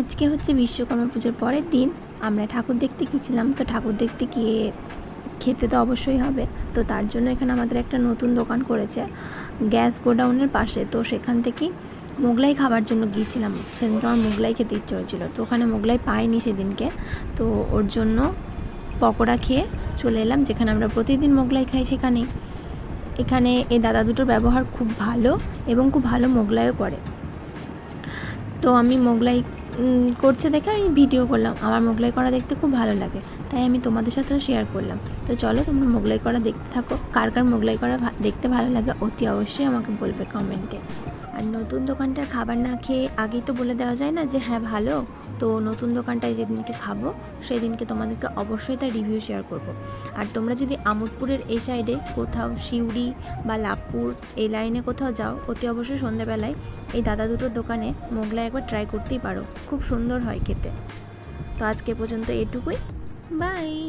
আজকে হচ্ছে বিশ্বকর্মা পুজোর পরের দিন। আমরা ঠাকুর দেখতে গিয়েছিলাম, তো ঠাকুর দেখতে গিয়ে খেতে তো অবশ্যই হবে। তো তার জন্য এখানে আমাদের একটা নতুন দোকান করেছে, গ্যাস গোডাউনের পাশে। তো সেখান থেকেই মোগলাই খাবার জন্য গিয়েছিলাম। সেদিনকে আমার মোগলাই খেতে ইচ্ছে হয়েছিল, তো ওখানে মোগলাই পাইনি সেদিনকে। তো ওর জন্য পকোড়া খেয়ে চলে এলাম, যেখানে আমরা প্রতিদিন মোগলাই খাই সেখানেই এখানে এই দাদা দুটোর ব্যবহার খুব ভালো এবং খুব ভালো মোগলাইও করে। তো আমি মোগলাই করছে দেখে আমি ভিডিও করলাম। আমার মোগলাই করা দেখতে খুব ভালো লাগে, তাই আমি তোমাদের সাথেও শেয়ার করলাম। তো চলো তোমরা মোগলাই করা দেখতে থাকো, কার কার মোগলাই করা দেখতে ভালো লাগে অতি অবশ্যই আমাকে বলবে কমেন্টে আর নতুন দোকানটার খাবার না খেয়ে আগেই তো বলে দেওয়া যায় না যে হ্যাঁ ভালো, তো নতুন দোকানটায় যেদিনকে খাব সেই দিনকে তোমাদেরকে অবশ্যই তার রিভিউ শেয়ার করব। আর তোমরা যদি আমোদপুরের এই সাইডে কোথাও সিউড়ি বা লাভপুর এই লাইনে কোথাও যাও, অতি অবশ্যই সন্ধ্যাবেলায় এই দাদা দুটোর দোকানে মোগলাই একবার ট্রাই করতেই পারো। খুব সুন্দর হয় খেতে। তো আজকে পর্যন্ত এটুকুই। বাই।